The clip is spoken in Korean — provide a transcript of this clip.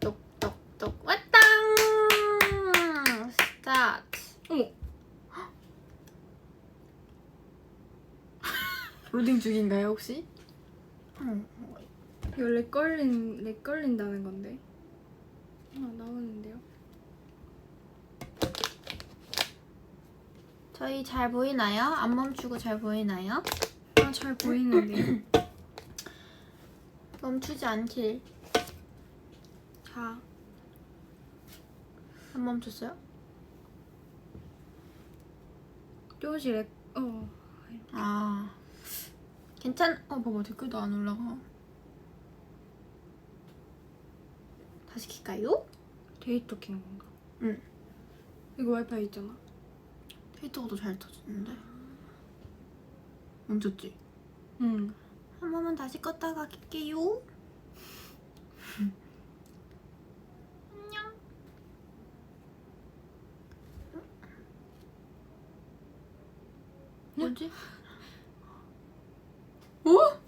똑똑똑 왔다. 스타트. 어머. 로딩 중인가요 혹시? 이거 렉 걸린 렉 걸린다는 건데. 아 나오는데요. 저희 잘 보이나요? 안 멈추고 잘 보이나요? 아 잘 보이는데요. 멈추지 않길. 자 안 멈췄어요? 또시 렉. 어. 아 괜찮? 어 봐봐 댓글도 안 올라가. 다시 킬까요? 데이터 킨 건가? 응. 이거 와이파이 있잖아. 필터도 잘 터졌는데 멈췄지? 응. 한 번만 다시 껐다가 킬게요. 안녕. 뭐지? 어?